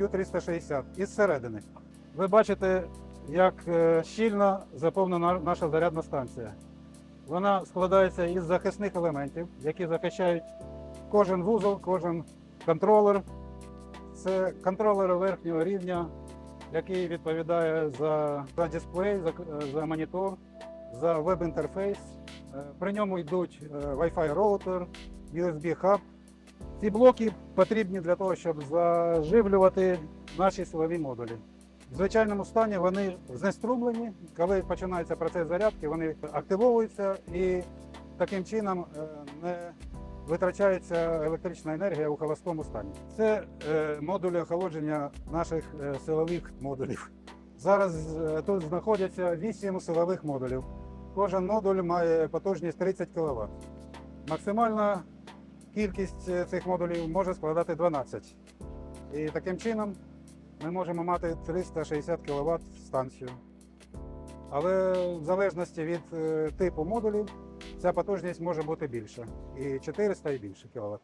Q360 із середини. Ви бачите, як е, щільно заповнена наша зарядна станція. Вона складається із захисних елементів, які захищають кожен вузол, кожен контролер. Це контролер верхнього рівня, який відповідає за, за дисплей, за, за монітор, за веб-інтерфейс. Е, При ньому йдуть е, Wi-Fi роутер, USB хаб. Ці блоки потрібні для того, щоб заживлювати наші силові модулі. В звичайному стані вони знеструмлені. Коли починається процес зарядки, вони активовуються і таким чином е, не витрачається електрична енергія у холостому стані. Це е, модулі охолодження наших е, силових модулів. Зараз тут знаходяться 8 силових модулів. Кожен модуль має потужність 30 кВт. Максимальна кількість е, цих модулів може складати 12. І таким чином ми можемо мати 360 кВт станцію. Але в залежності від е, типу модулів ця потужність може бути більша. І 400 і більше кВт.